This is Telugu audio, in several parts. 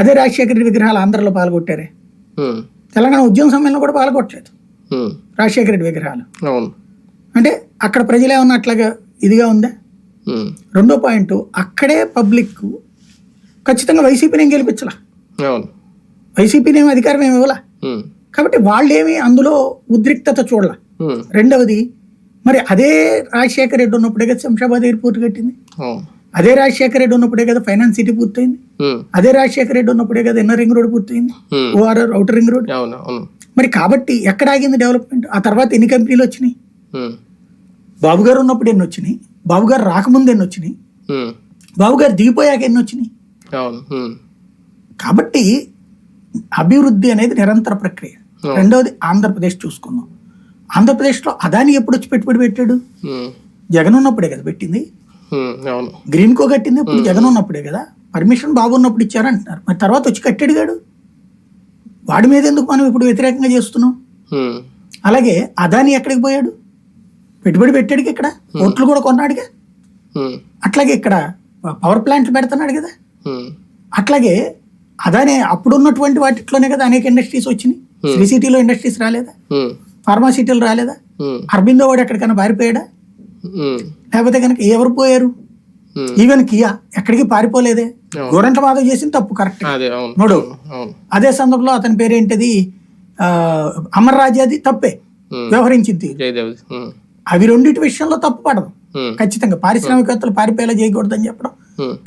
అదే రాజశేఖర రెడ్డి విగ్రహాలు ఆంధ్రలో పాల్గొట్టారే. తెలంగాణ ఉద్యమ సమ్మేళనం కూడా పాల్గొట్టలేదు. రాజశేఖర రెడ్డి విగ్రహాలు. అంటే అక్కడ ప్రజలు ఏమన్నా అట్లాగా ఇదిగా ఉందా? రెండో పాయింట్ అక్కడే పబ్లిక్ ఖచ్చితంగా వైసీపీని ఏం గెలిపించలా? వైసీపీని ఏమి అధికారం ఏమి ఇవ్వలా? కాబట్టి వాళ్ళేమి అందులో ఉద్రిక్తత చూడాల? రెండవది మరి అదే రాజశేఖర రెడ్డి ఉన్నప్పుడే కదా శంషాబాద్ ఎయిర్పోర్ట్ కట్టింది? అదే రాజశేఖర రెడ్డి ఉన్నప్పుడే కదా ఫైనాన్స్ సిటీ పూర్తయింది. అదే రాజశేఖర రెడ్డి ఉన్నప్పుడే కదా ఇన్నర్ రింగ్ రోడ్ పూర్తయింది. ORR outer ring road. మరి కాబట్టి ఎక్కడ ఆగింది డెవలప్మెంట్? ఆ తర్వాత ఎన్ని కంపెనీలు వచ్చినాయి? బాబు గారు ఉన్నప్పుడు ఎన్ని వచ్చినాయి? బాబు గారు రాకముందు ఎన్ని వచ్చినాయి? బాబు గారు దిగిపోయాక ఎన్ని వచ్చినాయి? కాబట్టి అభివృద్ధి అనేది నిరంతర ప్రక్రియ. రెండవది ఆంధ్రప్రదేశ్ చూసుకుందాం. ఆంధ్రప్రదేశ్లో అదాని ఎప్పుడు వచ్చి పెట్టుబడి పెట్టాడు? జగన్ ఉన్నప్పుడే కదా పెట్టింది. గ్రీన్ కో కట్టింది ఇప్పుడు జగన్ ఉన్నప్పుడే కదా? పర్మిషన్ బాబు ఉన్నప్పుడు ఇచ్చారంటున్నారు మరి తర్వాత వచ్చి కట్టాడు గాడు. వాడి మీద ఎందుకు మనం ఇప్పుడు వ్యతిరేకంగా చేస్తున్నాం? అలాగే అదాని ఎక్కడికి పోయాడు? పెట్టుబడి పెట్టాడుగా ఇక్కడ? ఓట్లు కూడా కొన్నాడుగా? అట్లాగే ఇక్కడ పవర్ ప్లాంట్లు పెడుతున్నాడు కదా? అట్లాగే అదానే అప్పుడు ఉన్నటువంటి వాటిలోనే కదా అనేక ఇండస్ట్రీస్ వచ్చినాయి. శ్రీ సిటీలో ఇండస్ట్రీస్ రాలేదా? ఫార్మాసిటీలు రాలేదా? అరబిందో వాడు ఎక్కడికైనా పారిపోయాడా? లేకపోతే కనుక ఎవరు పోయారు? ఈవెన్ కియా ఎక్కడికి పారిపోలేదే. గోరంట్ల మాధవ్ చేసింది తప్పు కరెక్ట్ నోడు. అదే సందర్భంలో అతని పేరేంటిది? ఆ, అమర్ రాజాది తప్పే. వ్యవహరించింది. అవి రెండింటి విషయంలో తప్పు పడదు. ఖచ్చితంగా. పారిశ్రామికవేత్తలు పారిపోయేలా చేయకూడదని చెప్పడం.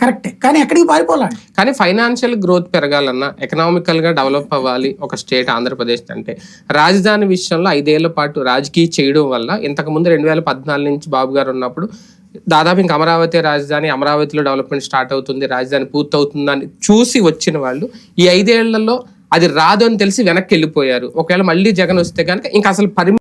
కరెక్టే. కానీ ఎక్కడికి పారిపోవాలి కానీ ఫైనాన్షియల్ గ్రోత్ పెరగాలన్నా ఎకనామికల్గా డెవలప్ అవ్వాలి ఒక స్టేట్ ఆంధ్రప్రదేశ్ అంటే. రాజధాని విషయంలో ఐదేళ్ళ పాటు రాజకీయ చేయడం వల్ల ఇంతకు ముందు రెండు వేల పద్నాలుగు నుంచి బాబు గారు ఉన్నప్పుడు దాదాపు ఇంకా అమరావతి రాజధాని అమరావతిలో డెవలప్మెంట్ స్టార్ట్ అవుతుంది రాజధాని పూర్తవుతుందని చూసి వచ్చిన వాళ్ళు ఈ ఐదేళ్ళలో అది రాదు అని తెలిసి వెనక్కి వెళ్ళిపోయారు. ఒకవేళ మళ్ళీ జగన్ వస్తే కనుక ఇంకా అసలు